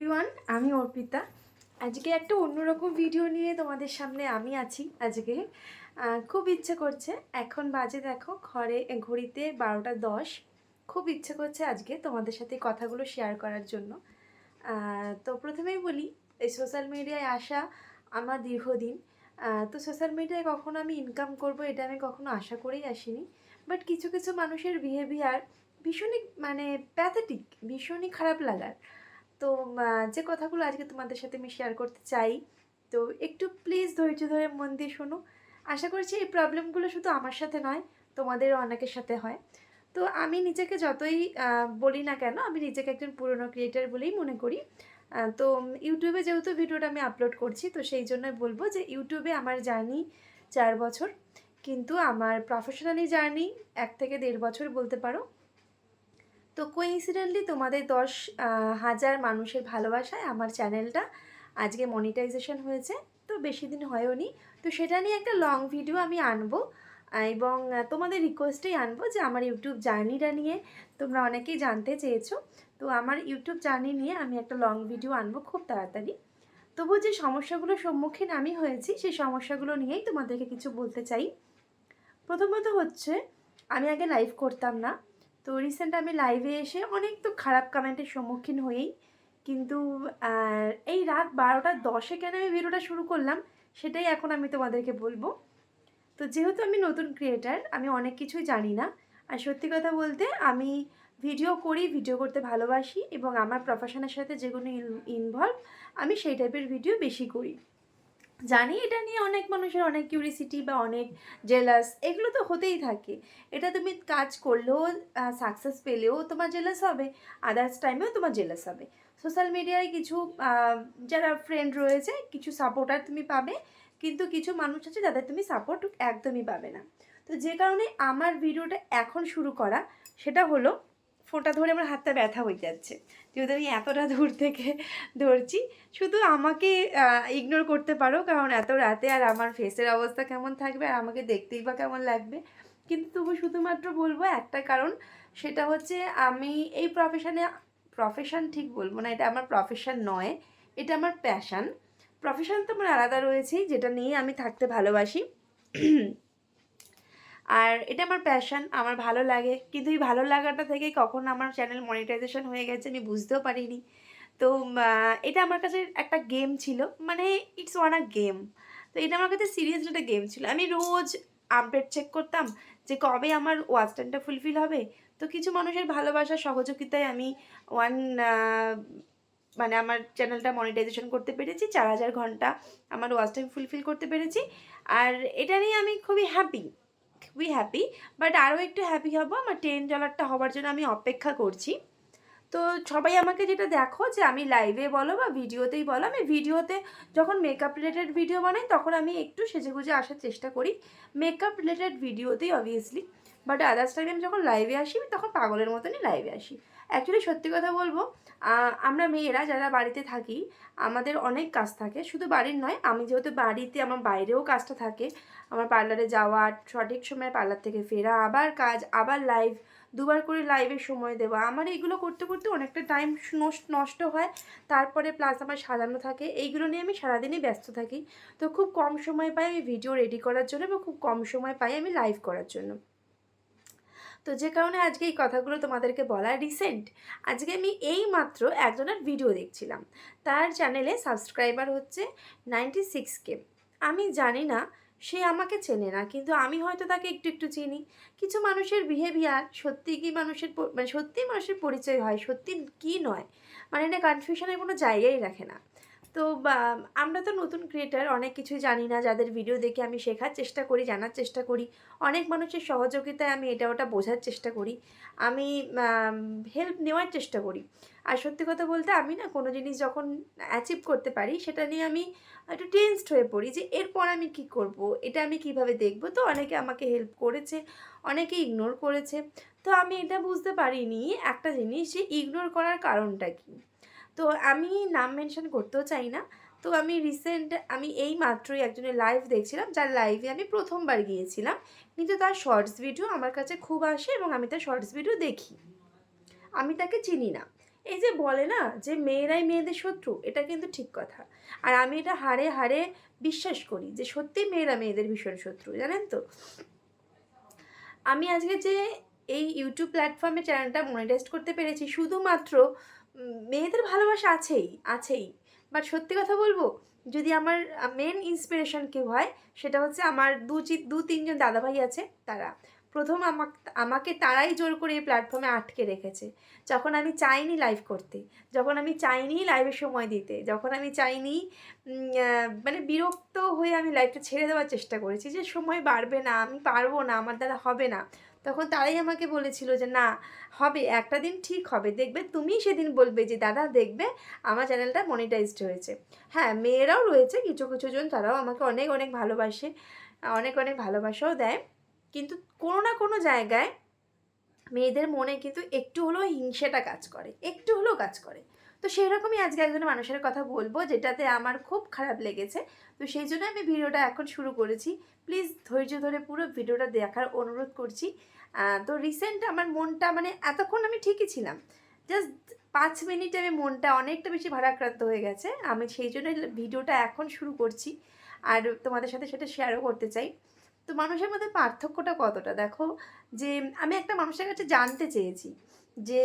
Everyone আমি অর্পিতা। আজকে একটা অন্যরকম ভিডিও নিয়ে তোমাদের সামনে আমি আছি আজকে। খুব ইচ্ছে করছে, এখন বাজে দেখো, ঘরে, ঘড়িতে বারোটা দশ। খুব ইচ্ছে করছে আজকে তোমাদের সাথে কথাগুলো শেয়ার করার জন্য। তো প্রথমেই বলি, এই সোশ্যাল মিডিয়ায় আসা আমার দীর্ঘদিন। তো সোশ্যাল মিডিয়ায় কখনো আমি ইনকাম করব, এটা আমি কখনো আশা করেই আসিনি। বাট কিছু কিছু মানুষের বিহেভিয়ার ভীষণই মানে প্যাথেটিক ভীষণই খারাপ লাগার। তো যে কথাগুলো আজকে তোমাদের সাথে আমি শেয়ার করতে চাই, তো একটু প্লিজ ধৈর্য ধরে মন দিয়ে শোনো। আশা করছি এই প্রবলেমগুলো শুধু আমার সাথে নয় তোমাদের অনেকের সাথে হয়। তো আমি নিজেকে যতই বলি না কেন, আমি নিজেকে একজন পুরনো ক্রিয়েটার বলেই মনে করি। তো ইউটিউবে যেহেতু ভিডিওটা আমি আপলোড করছি, তো সেই জন্য বলব যে ইউটিউবে আমার জার্নি চার বছর। কিন্তু আমার প্রফেশনালি জার্নি এক থেকে দেড় বছর বলতে পারো। তো কোইন্সিডেন্টলি তোমাদের দশ হাজার মানুষের ভালোবাসায় আমার চ্যানেলটা আজকে মনিটাইজেশন হয়েছে। তো বেশি দিন হয়ওনি। তো সেটা নিয়ে একটা লং ভিডিও আমি আনব, এবং তোমাদের রিকোয়েস্টেই আনব যে আমার ইউটিউব জার্নিটা নিয়ে তোমরা অনেকেই জানতে চেয়েছো। তো আমার ইউটিউব জার্নি নিয়ে আমি একটা লং ভিডিও আনব খুব তাড়াতাড়ি। তবু যে সমস্যাগুলোর সম্মুখীন আমি হয়েছি, সেই সমস্যাগুলো নিয়েই তোমাদেরকে কিছু বলতে চাই। প্রথমত হচ্ছে, আমি আগে লাইভ করতাম না। তো রিসেন্ট আমি লাইভে এসে অনেক তো খারাপ কমেন্টের সম্মুখীন হয়েই। কিন্তু এই রাত বারোটা দশে কেন আমি ভিডিওটা শুরু করলাম, সেটাই এখন আমি তোমাদেরকে বলব। তো যেহেতু আমি নতুন ক্রিয়েটার আমি অনেক কিছুই জানি না। আর সত্যি কথা বলতে, আমি ভিডিও করি ভিডিও করতে ভালোবাসি এবং আমার প্রফেশনের সাথে যেগুলো ইনভলভ আমি সেই টাইপের ভিডিও বেশি করি। জানি এটা নিয়ে অনেক মানুষের অনেক কিউরিসিটি বা অনেক জেলাস এগুলো তো হতেই থাকে। এটা তুমি কাজ করলেও সাকসেস পেলেও তোমার জেলাস হবে আদার্স টাইমেও তোমার জেলাস হবে। সোশ্যাল মিডিয়ায় কিছু যারা ফ্রেন্ড রয়েছে, কিছু সাপোর্টার তুমি পাবে, কিন্তু কিছু মানুষ আছে যাদের তুমি সাপোর্ট একদমই পাবে না। তো যে কারণে আমার ভিডিওটা এখন শুরু করা, সেটা হলো ফোনটা ধরে আমার হাতটা ব্যথা হয়ে যাচ্ছে। যেহেতু আমি এতটা দূর থেকে ধরছি, শুধু আমাকে ইগনোর করতে পারো, কারণ এত রাতে আর আমার ফেসের অবস্থা কেমন থাকবে আর আমাকে দেখতেই বা কেমন লাগবে। কিন্তু তবু শুধুমাত্র বলব একটা কারণ, সেটা হচ্ছে আমি এই প্রফেশনে প্রফেশন ঠিক বলব না, এটা আমার প্রফেশন নয়, এটা আমার প্যাশান প্রফেশন তো আমার আলাদা রয়েছেই, যেটা নিয়ে আমি থাকতে ভালোবাসি। আর এটা আমার প্যাশন আমার ভালো লাগে। কিন্তু এই ভালো লাগাটা থেকে কখন আমার চ্যানেল মনিটাইজেশন হয়ে গেছে, আমি বুঝতেও পারিনি। তো এটা আমার কাছে একটা গেম ছিল মানে ইটস ওয়ান আ গেম তো এটা আমার কাছে সিরিয়াসলি একটা গেম ছিল। আমি রোজ আপডেট চেক করতাম যে কবে আমার ওয়াচ টাইমটা ফুলফিল হবে। তো কিছু মানুষের ভালোবাসা, সহযোগিতায় আমি ওয়ান মানে আমার চ্যানেলটা মনিটাইজেশন করতে পেরেছি, চার হাজার ঘণ্টা আমার ওয়াচ টাইম ফুলফিল করতে পেরেছি। আর এটা নিয়ে আমি খুবই হ্যাপি খুবই হ্যাপি বাট আরও একটু হ্যাপি হব। আমার টেন ডলারটা হওয়ার জন্য আমি অপেক্ষা করছি। তো সবাই আমাকে যেটা দেখো, যে আমি লাইভে বলো বা ভিডিওতেই বলো, আমি ভিডিওতে যখন মেকআপ রিলেটেড ভিডিও বানাই, তখন আমি একটু সেজেগুজে আসার চেষ্টা করি। মেকআপ রিলেটেড ভিডিওতেই অবভিয়াসলি বাট আদার্স টাইমে আমি যখন লাইভে আসি তখন পাগলের মতনই লাইভে আসি। অ্যাকচুয়ালি সত্যি কথা বলব আমরা মেয়েরা যারা বাড়িতে থাকি, আমাদের অনেক কাজ থাকে। শুধু বাড়ির নয়, আমি যেহেতু বাড়িতে, আমার বাইরেও কাজটা থাকে। আমার পার্লারে যাওয়া, সঠিক সময় পার্লার থেকে ফেরা, আবার কাজ, আবার লাইভ দুবার করে লাইভে সময় দেওয়া। আমার এইগুলো করতে করতে অনেকটা টাইম নষ্ট হয়। তারপরে প্লাস আমার সাজানো থাকে। এইগুলো নিয়ে আমি সারাদিনই ব্যস্ত থাকি। তো খুব কম সময় পাই আমি ভিডিও রেডি করার জন্য বা খুব কম সময় পাই আমি লাইভ করার জন্য। তো যে কারণে আজকে এই কথাগুলো তোমাদেরকে বলা রিসেন্ট আজকে আমি এই মাত্র একজনের ভিডিও দেখছিলাম। তার চ্যানেলে সাবস্ক্রাইবার হচ্ছে নাইনটি সিক্স কে আমি জানি না, সে আমাকে চেনে না, কিন্তু আমি হয়তো তাকে একটু একটু চিনি। কিছু মানুষের বিহেভিয়ার সত্যি কি মানুষের মানে সত্যি মানুষের পরিচয় হয়, সত্যি কি নয় মানে এটা কনফিউশনের কোনো জায়গাই রাখে না। তো আমরা তো নতুন ক্রিয়েটার অনেক কিছুই জানি না। যাদের ভিডিও দেখে আমি শেখার চেষ্টা করি, জানার চেষ্টা করি। অনেক মানুষের সহযোগিতায় আমি এটা ওটা বোঝার চেষ্টা করি। আমি হেল্প নেওয়ার চেষ্টা করি। আর সত্যি কথা বলতে আমি না কোনো জিনিস যখন অ্যাচিভ করতে পারি, সেটা নিয়ে আমি একটু টেনসড হয়ে পড়ি যে, এরপর আমি কি করব? এটা আমি কীভাবে দেখব? তো অনেকে আমাকে হেল্প করেছে, অনেকে ইগনোর করেছে। তো আমি এটা বুঝতে পারিনি। একটা জিনিস যে ইগনোর করার কারণটা কি? তো আমি নাম মেনশন করতেও চাই না। তো আমি রিসেন্ট আমি এই মাত্রই একজনের লাইভ দেখছিলাম, যার লাইভে আমি প্রথমবার গিয়েছিলাম। কিন্তু তার শর্টস ভিডিও আমার কাছে খুব আসে এবং আমি তার শর্টস ভিডিও দেখি। আমি তাকে চিনি না। এই যে বলে না যে মেয়েরাই মেয়েদের শত্রু, এটা কিন্তু ঠিক কথা। আর আমি এটা হারে হারে বিশ্বাস করি যে সত্যি মেয়েরা মেয়েদের ভীষণ শত্রু, জানেন তো? আমি আজকে যে এই ইউটিউব প্ল্যাটফর্মে চ্যানেলটা মনিটাইজ করতে পেরেছি, শুধুমাত্র মেয়েদের ভালোবাসা আছেই আছেই। বাট সত্যি কথা বলব, যদি আমার মেন ইন্সপিরেশন কেউ হয়, সেটা হচ্ছে আমার দু দু তিনজন দাদাভাই আছে, তারা। প্রথম আমাকে আমাকে তারাই জোর করে এই প্ল্যাটফর্মে আটকে রেখেছে। যখন আমি চাইনি লাইভ করতে, যখন আমি চাইনি লাইভে সময় দিতে, যখন আমি চাইনি মানে বিরক্ত হয়ে আমি লাইভটা ছেড়ে দেওয়ার চেষ্টা করেছি যে সময় বাড়বে না, আমি পারব না, আমার দ্বারা হবে না। তখন তারাই আমাকে বলেছিল যে, না, হবে, একটা দিন ঠিক হবে। দেখবে তুমি সেদিন বলবে যে, দাদা, দেখবে, আমার চ্যানেলটা মনিটাইজড হয়েছে। হ্যাঁ মেয়েরাও রয়েছে, কিছু কিছু জন, তারাও আমাকে অনেক অনেক ভালোবাসে, অনেক অনেক ভালোবাসাও দেয়। কিন্তু কোনো না কোনো জায়গায় মেয়েদের মনে কিন্তু একটু হলেও হিংসেটা কাজ করে, একটু হলেও কাজ করে। তো সেই রকমই আজকে একজন মানুষের কথা বলব, যেটাতে আমার খুব খারাপ লেগেছে। তো সেই জন্য আমি ভিডিওটা এখন শুরু করেছি। প্লিজ ধৈর্য ধরে পুরো ভিডিওটা দেখার অনুরোধ করছি। তো রিসেন্ট আমার মনটা মানে এতক্ষণ আমি ঠিকই ছিলাম। জাস্ট পাঁচ মিনিটে আমি মনটা অনেকটা বেশি ভারাক্রান্ত হয়ে গেছে। আমি সেই জন্য ভিডিওটা এখন শুরু করছি। আর তোমাদের সাথে সেটা শেয়ারও করতে চাই। তো মানুষের মধ্যে পার্থক্যটা কতটা? দেখো যে, আমি একটা মানুষের কাছে জানতে চেয়েছি যে,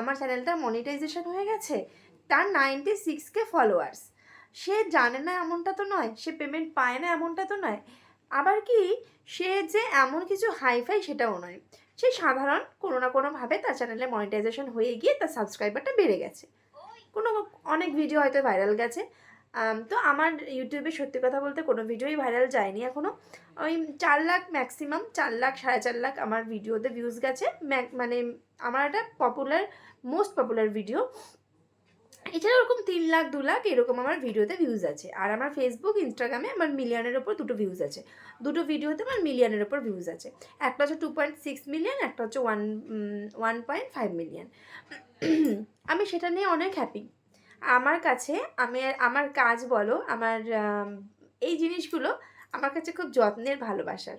আমার চ্যানেলটা মনিটাইজেশন হয়ে গেছে, তার নাইনটি সিক্স কে ফলোয়ার্স সে জানে না এমনটা তো নয়, সে পেমেন্ট পায় না এমনটা তো নয়। আবার কি সে যে এমন কিছু হাইফাই সেটাও নয়। সে সাধারণ কোনো না কোনোভাবে তার চ্যানেলে মনিটাইজেশন হয়ে গিয়ে তার সাবস্ক্রাইবারটা বেড়ে গেছে। কোনো অনেক ভিডিও হয়তো ভাইরাল গেছে। তো আমার ইউটিউবে সত্যি কথা বলতে কোনো ভিডিওই ভাইরাল যায়নি এখনও ওই চার লাখ ম্যাক্সিমাম চার লাখ, সাড়ে চার লাখ আমার ভিডিওতে ভিউজ গেছে। মানে আমার একটা পপুলার মোস্ট পপুলার ভিডিও এছাড়া ওরকম তিন লাখ, দু লাখ এরকম আমার ভিডিওতে ভিউজ আছে। আর আমার ফেসবুক ইনস্টাগ্রামে আমার মিলিয়নের ওপর দুটো ভিউজ আছে। দুটো ভিডিওতে আমার মিলিয়নের ওপর ভিউজ আছে। একটা হচ্ছে টু পয়েন্ট সিক্স মিলিয়ন একটা হচ্ছে one one point five million আমি সেটা নিয়ে অনেক হ্যাপি আমার কাছে, আমি আমার কাজ বলো, আমার এই জিনিসগুলো আমার কাছে খুব যত্নের ভালোবাসার।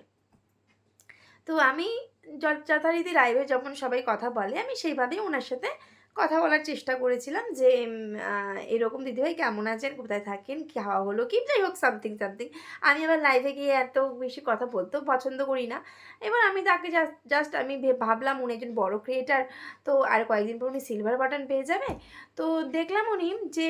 তো আমি যথারীতি লাইভে যখন সবাই কথা বলে, আমি সেইভাবেই ওনার সাথে কথা বলার চেষ্টা করেছিলাম যে এরকম দিদিভাই কেমন আছেন? কোথায় থাকেন? কি হাওয়া হলো? কি যাই হোক সামথিং সামথিং আমি আবার লাইভে গিয়ে এত বেশি কথা বলতেও পছন্দ করি না। এবার আমি তাকে জাস্ট আমি ভাবলাম উনি একজন বড় ক্রিয়েটার তো আর কয়েকদিন পর উনি সিলভার বাটন পেয়ে যাবে। তো দেখলাম উনি যে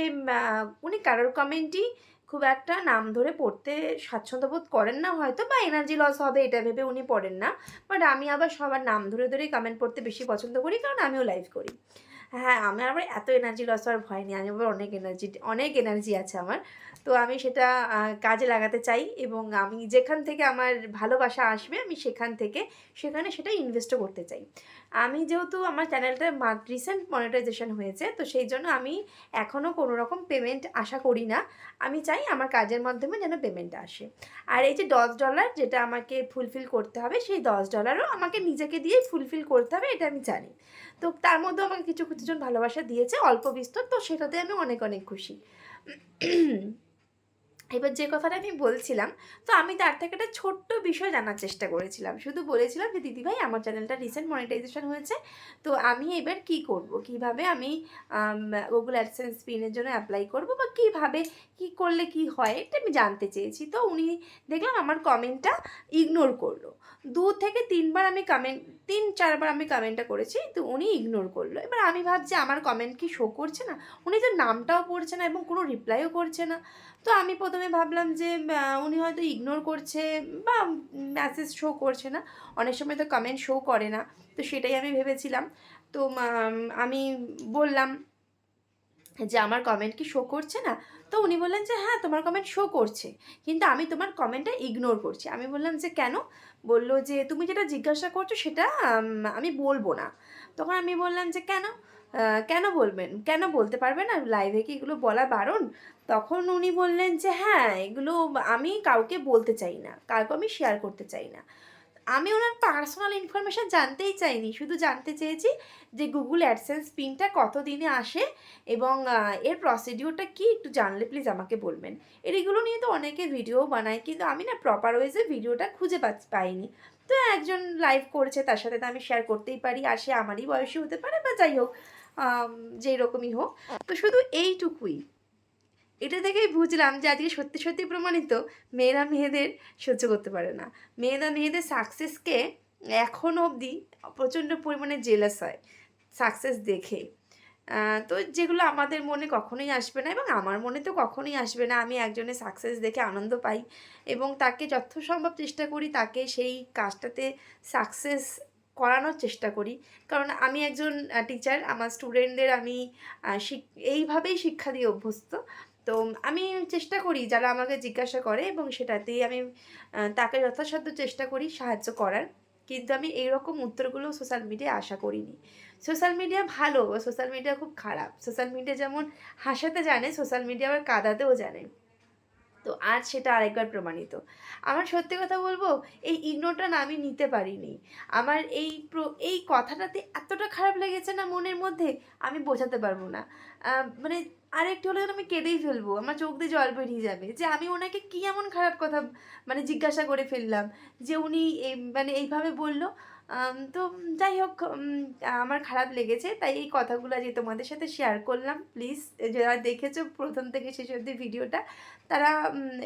উনি কারোর কমেন্টই খুব একটা নাম ধরে পড়তে স্বাচ্ছন্দ্য বোধ করেন না হয়তো, বা এনার্জি লস হবে এটা ভেবে উনি পড়েন না। বাট আমি আবার সবার নাম ধরে ধরেই কমেন্ট পড়তে বেশি পছন্দ করি, কারণ আমিও লাইভ করি। হ্যাঁ আমার আবার এত এনার্জি লস হওয়ার ভয় নেই। আমি আবার অনেক এনার্জি অনেক এনার্জি আছে আমার। তো আমি সেটা কাজে লাগাতে চাই এবং আমি যেখান থেকে আমার ভালোবাসা আসবে, আমি সেখান থেকে, সেখানে সেটা ইনভেস্টও করতে চাই। আমি যেহেতু আমার চ্যানেলটা রিসেন্ট মনিটাইজেশন হয়েছে, তো সেই জন্য আমি এখনও কোনো রকম পেমেন্ট আশা করি না। আমি চাই আমার কাজের মাধ্যমে যেন পেমেন্ট আসে। আর এই যে দশ ডলার যেটা আমাকে ফুলফিল করতে হবে, সেই দশ ডলারও আমাকে নিজেকে দিয়েই ফুলফিল করতে হবে, এটা আমি জানি। তো তার মধ্যেও আমাকে কিছু কিছু জন ভালোবাসা দিয়েছে অল্প বিস্তর তো সেটাতে আমি অনেক অনেক খুশি। এবার যে কথাটা আমি বলছিলাম, তো আমি তার থেকে একটা ছোট্ট বিষয় জানার চেষ্টা করেছিলাম। শুধু বলেছিলাম যে দিদিভাই আমার চ্যানেলটা রিসেন্ট মনিটাইজেশন হয়েছে। তো আমি এবার কি করব? কীভাবে আমি গুগল অ্যাডসেন্স পিনের জন্য অ্যাপ্লাই করব? বা কীভাবে, কি করলে কি হয়? এটা আমি জানতে চেয়েছি। তো উনি দেখলাম আমার কমেন্টটা ইগনোর করল। দু থেকে তিনবার আমি কমেন্ট তিন, চারবার আমি কমেন্টটা করেছি, তো উনি ইগনোর করল। এবার আমি ভাবছি, আমার কমেন্ট কি শো করছে না? উনি তো নামটাও পড়ছে না এবং কোনো রিপ্লাইও করছে না। তো আমি প্রথমে ভাবলাম যে উনি হয়তো ইগনোর করছে বা মেসেজ শো করছে না। অনেক সময় তো কমেন্ট শো করে না। তো সেটাই আমি ভেবেছিলাম। তো আমি বললাম যে, আমার কমেন্ট কি শো করছে না? তো উনি বললেন যে হ্যাঁ তোমার কমেন্ট শো করছে। কিন্তু আমি তোমার কমেন্টটা ইগনোর করছি। আমি বললাম যে, কেন? বলল যে, তুমি যেটা জিজ্ঞাসা করছ সেটা, আমি বলব না। তখন আমি বললাম যে, কেন? কেন বলবেন? কেন বলতে পারবেন না? লাইভে কি এগুলো বলা বারণ? তখন উনি বললেন যে হ্যাঁ এগুলো আমি কাউকে বলতে চাই না, কাউকে আমি শেয়ার করতে চাই না। আমি ওনার পার্সোনাল ইনফরমেশান জানতেই চাইনি, শুধু জানতে চেয়েছি যে গুগল অ্যাডসেন্স পিনটা কত দিনে আসে এবং এর প্রসিডিওরটা কি, একটু জানলে প্লিজ আমাকে বলবেন। এর এগুলো নিয়ে তো অনেকে ভিডিও বানায়, কিন্তু আমি না প্রপার ওয়েজে ভিডিওটা খুঁজে পাইনি। তো একজন লাইভ করেছে, তার সাথে তো আমি শেয়ার করতেই পারি, আর সে আমারই বয়সী হতে পারে বা যাই হোক যেই রকমই হোক। তো শুধু এইটুকুই। এটা থেকেই বুঝলাম যে আজকে সত্যি সত্যি প্রমাণিত মেয়েরা মেয়েদের সহ্য করতে পারে না। মেয়েরা মেয়েদের সাকসেসকে এখনও অবধি প্রচণ্ড পরিমাণে জেলাস হয় সাকসেস দেখে। তো যেগুলো আমাদের মনে কখনোই আসবে না এবং আমার মনে তো কখনোই আসবে না। আমি একজনের সাকসেস দেখে আনন্দ পাই এবং তাকে যথাসম্ভব চেষ্টা করি, তাকে সেই কাজটাতে সাকসেস করানোর চেষ্টা করি। কারণ আমি একজন টিচার আমার স্টুডেন্টদের আমি শিক- এইভাবেই শিক্ষা দিয়ে অভ্যস্ত। তো আমি চেষ্টা করি যারা আমাকে জিজ্ঞাসা করে এবং সেটাতেই আমি তাকে যথাসাধ্য চেষ্টা করি সাহায্য করার। কিন্তু আমি এইরকম উত্তরগুলো সোশ্যাল মিডিয়ায় আশা করিনি। সোশ্যাল মিডিয়া ভালো সোশ্যাল মিডিয়া খুব খারাপ। সোশ্যাল মিডিয়া যেমন হাসাতে জানে সোশ্যাল মিডিয়া আবার কাঁদাতেও জানে। তো আজ সেটা আরেকবার প্রমাণিত। আমার সত্যি কথা বলব এই ইগনোরটা না আমি নিতে পারিনি। আমার এই প্র- এই কথাটাতে এতটা খারাপ লেগেছে না মনের মধ্যে আমি বোঝাতে পারব না। আহ, মানে আরেকটু হলে আমি কেঁদেই ফেলব, আমার চোখ দিয়ে জল বেরিয়ে যাবে। যে আমি ওনাকে কি এমন খারাপ কথা মানে জিজ্ঞাসা করে ফেললাম, যে উনি মানে এইভাবে বলল তো যাই হোক আমার খারাপ লেগেছে, তাই এই কথাগুলো যে তোমাদের সাথে শেয়ার করলাম। প্লিজ যারা দেখেছ প্রথম থেকে শেষ অবধি ভিডিওটা, তারা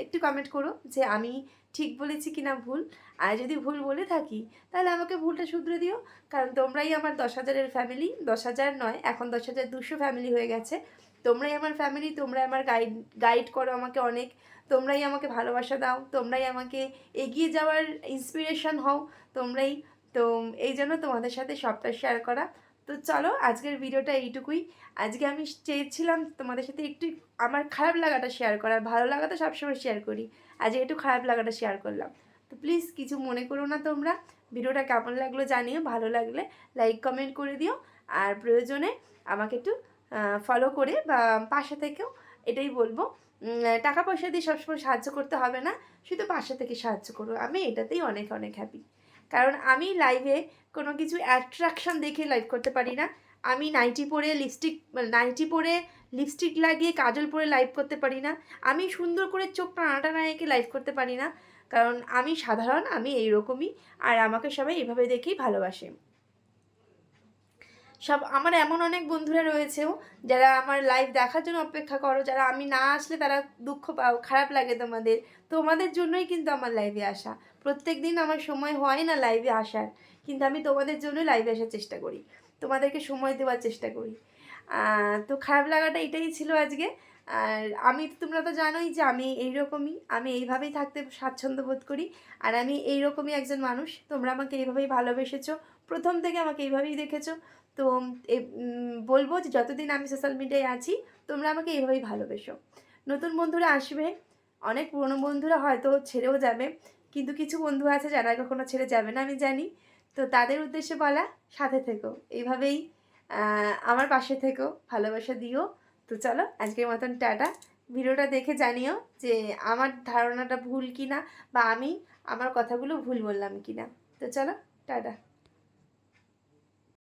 একটু কমেন্ট করো যে আমি ঠিক বলেছি কিনা ভুল। আর যদি ভুল বলে থাকি, তাহলে আমাকে ভুলটা শুধরে দিও, কারণ তোমরাই আমার দশ হাজারের ফ্যামিলি দশ হাজার নয়, এখন দশ হাজার দুশো ফ্যামিলি হয়ে গেছে। তোমরাই আমার ফ্যামিলি তোমরাই আমার গাইড গাইড করো আমাকে অনেক। তোমরাই আমাকে ভালোবাসা দাও, তোমরাই আমাকে এগিয়ে যাওয়ার ইন্সপিরেশন হও, তোমরাই তো এই জন্য তোমাদের সাথে সবটা শেয়ার করা। তো চলো, আজকের ভিডিওটা এইটুকুই। আজকে আমি চেয়েছিলাম তোমাদের সাথে একটু আমার খারাপ লাগাটা শেয়ার করার, ভালো লাগাটা সবসময় শেয়ার করি। আজকে একটু খারাপ লাগাটা শেয়ার করলাম। তো প্লিজ কিছু মনে করো না তোমরা। ভিডিওটা কেমন লাগল জানিও, ভালো লাগলে লাইক কমেন্ট করে দিও। আর প্রয়োজনে আমাকে একটু ফলো করে বা পাশে থেকেও এটাই বলব। টাকা পয়সা দিয়ে সবসময় সাহায্য করতে হবে না, শুধু পাশে থেকে সাহায্য করো। আমি এটাতেই অনেক অনেক হ্যাপি কারণ আমি লাইভে কোনো কিছু অ্যাট্রাকশন দেখে লাইভ করতে পারি না। আমি নাইটি পরে লিপস্টিক নাইটি পরে লিপস্টিক লাগিয়ে কাজল পরে লাইভ করতে পারি না। আমি সুন্দর করে চোখ টানা টানা এঁকে লাইভ করতে পারি না। কারণ আমি সাধারণ, আমি এইরকমই। আর আমাকে সবাই এভাবে দেখেই ভালোবাসে। সব আমার এমন অনেক বন্ধুরা রয়েছেও যারা আমার লাইভ দেখার জন্য অপেক্ষা করো, যারা আমি না আসলে তারা দুঃখ পাও, খারাপ লাগে তোমাদের। তোমাদের জন্যই কিন্তু আমার লাইভে আসা। প্রত্যেক দিন আমার সময় হয় না লাইভে আসার, কিন্তু আমি তোমাদের জন্যই লাইভে আসার চেষ্টা করি। তোমাদেরকে সময় দেওয়ার চেষ্টা করি। তো খারাপ লাগাটা এটাই ছিল আজকে। আর আমি তো তোমরা তো জানোই যে আমি এইরকমই, আমি এইভাবেই থাকতে স্বাচ্ছন্দ্য বোধ করি। আর আমি এইরকমই একজন মানুষ, তোমরা আমাকে এইভাবেই ভালোবেসেছো। প্রথম থেকে আমাকে এইভাবেই দেখেছ। তো, এ- বলব যে যতদিন আমি সোশ্যাল মিডিয়ায় আছি, তোমরা আমাকে এইভাবেই ভালোবেসো। নতুন বন্ধুরা আসবে, অনেক পুরনো বন্ধুরা হয়তো ছেড়েও যাবে, কিন্তু কিছু বন্ধু আছে যারা কখনো ছেড়ে যাবে না আমি জানি। তো তাদের উদ্দেশ্যে বলা, সাথে থেকো। এইভাবেই আমার পাশে থেকো, ভালোবাসা দিও। তো চলো, আজকের মতন টাটা। ভিডিওটা দেখে জানিও যে আমার ধারণাটা ভুল কি না বা আমি আমার কথাগুলো ভুল বললাম কি না তো চলো, টাটা।